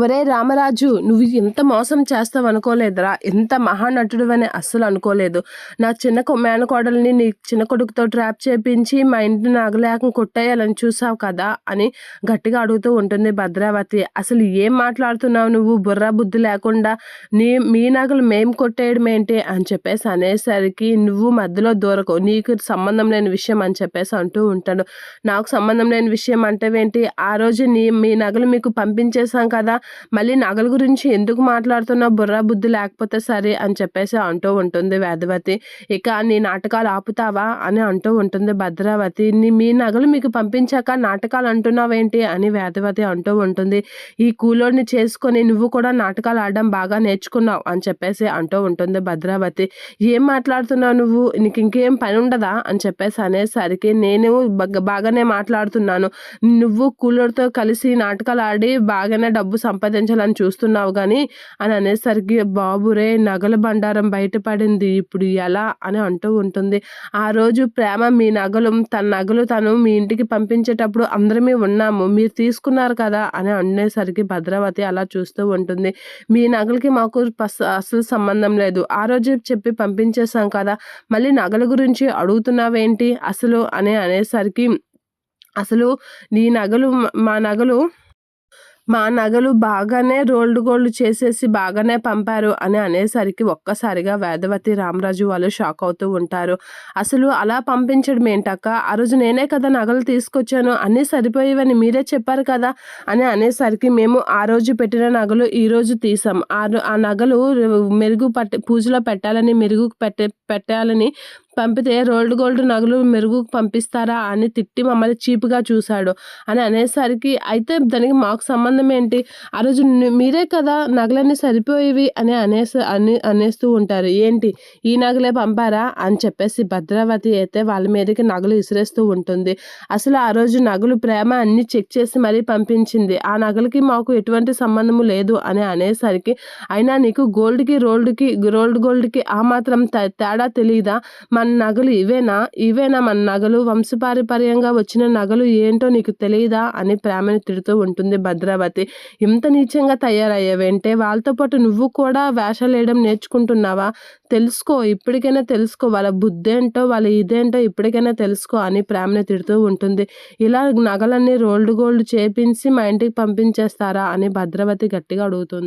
ఒరే రామరాజు నువ్వు ఎంత మోసం చేస్తావు అనుకోలేదురా. ఎంత మహానటుడు అని అస్సలు అనుకోలేదు. నా చిన్న మేనకోడల్ని నీ చిన్న కొడుకుతో ట్రాప్ చేపించి మా ఇంటి నగలేకం కొట్టేయాలని చూసావు కదా అని గట్టిగా అడుగుతూ ఉంటుంది భద్రావతి. అసలు ఏం మాట్లాడుతున్నావు నువ్వు? బుర్ర బుద్ధి లేకుండా నీ మీ నగలు మేం కొట్టేయడం ఏంటి? అని చెప్పేసి అనేసరికి నువ్వు మధ్యలో దూరకు నీకు సంబంధం లేని విషయం అని చెప్పేసి అంటూ ఉంటాడు. నాకు సంబంధం లేని విషయం అంటే ఏంటి? ఆ రోజు నీ మీ నగలు మీకు పంపించేశాం కదా. మళ్ళీ నగల గురించి ఎందుకు మాట్లాడుతున్నావు బుర్ర బుద్ధి లేకపోతే సరే అని చెప్పేసి అంటూ ఉంటుంది వేదవతి. ఇక నీ నాటకాలు ఆపుతావా అని అంటూ ఉంటుంది భద్రావతి. నీ మీ నగలు మీకు పంపించాక నాటకాలు అంటున్నావేంటి అని వేదవతి అంటూ ఉంటుంది. ఈ కూలోడిని చేసుకొని నువ్వు కూడా నాటకాలు ఆడడం బాగా నేర్చుకున్నావు అని చెప్పేసి అంటూ ఉంటుంది భద్రావతి. ఏం మాట్లాడుతున్నావు నువ్వు? నీకు ఇంకేం పని ఉండదా అని చెప్పేసి అనేసరికి నేను బాగానే మాట్లాడుతున్నాను. నువ్వు కూలోడితో కలిసి నాటకాలు ఆడి బాగానే డబ్బు సంపాదించాలని చూస్తున్నావు కానీ అని అనేసరికి బాబురే నగల బండారం బయటపడింది ఇప్పుడు ఎలా? అని అంటూ ఉంటుంది. ఆ రోజు ప్రేమ మీ నగలు తన నగలు తను మీ ఇంటికి పంపించేటప్పుడు అందరమే ఉన్నాము మీరు తీసుకున్నారు కదా? అని అనేసరికి భద్రావతి అలా చూస్తూ ఉంటుంది. మీ నగలకి మాకు అసలు సంబంధం లేదు. ఆ రోజు చెప్పి పంపించేశాం కదా మళ్ళీ నగల గురించి అడుగుతున్నావేంటి అసలు? అని అనేసరికి అసలు నీ నగలు మా నగలు మా నగలు బాగానే రోల్డ్ గోల్డ్ చేసేసి బాగానే పంపారు అని అనేసరికి ఒక్కసారిగా వేదవతి రామరాజు వాళ్ళు షాక్ అవుతూ ఉంటారు. అసలు అలా పంపించడం ఏంటక్క? ఆ రోజు నేనే కదా నగలు తీసుకొచ్చాను అన్నీ సరిపోయేవని మీరే చెప్పారు కదా అని అనేసరికి మేము ఆ రోజు పెట్టిన నగలు ఈ రోజు తీసాం. ఆ ఆ నగలు మెరుగు పట్టి పూజలో పెట్టాలని మెరుగు పెట్టే పెట్టాలని పంపితే రోల్డ్ గోల్డ్ నగలు మెరుగు పంపిస్తారా అని తిట్టి మమ్మల్ని చీప్గా చూశాడు అని అనేసరికి అయితే దానికి మాకు సంబంధం ఏంటి? ఆ రోజు మీరే కదా నగలన్నీ సరిపోయేవి? అని అనేసి అని అనేస్తూ ఉంటారు. ఏంటి? ఈ నగలే పంపారా? అని చెప్పేసి భద్రావతి అయితే వాళ్ళ మీదకి నగలు విసిరేస్తూ ఉంటుంది. అసలు ఆ రోజు నగలు ప్రేమ అన్ని చెక్ చేసి మరీ పంపించింది. ఆ నగలకి మాకు ఎటువంటి సంబంధము లేదు అని అనేసరికి అయినా నీకు గోల్డ్కి రోల్డ్కి రోల్డ్ గోల్డ్కి ఆ మాత్రం తే- తేడా తెలియదా మన నగలు ఇవేనా? ఇవేనా మన నగలు? వంశపారిపర్యంగా వచ్చిన నగలు ఏంటో నీకు తెలియదా అని ప్రేమని తిడుతూ ఉంటుంది భద్రావతి. ఇంత నీచంగా తయారయ్యావేంటే వాళ్ళతో పాటు నువ్వు కూడా వేషాలేయడం నేర్చుకుంటున్నావా? తెలుసుకో ఇప్పటికైనా తెలుసుకో. వాళ్ళ బుద్ధి ఏంటో వాళ్ళ ఇదేంటో ఇప్పటికైనా తెలుసుకో అని ప్రేమని తిడుతూ ఉంటుంది. ఇలా నగలన్నీ రోల్డ్ గోల్డ్ చేపించి మా ఇంటికి పంపించేస్తారా? అని భద్రావతి గట్టిగా అడుగుతుంది.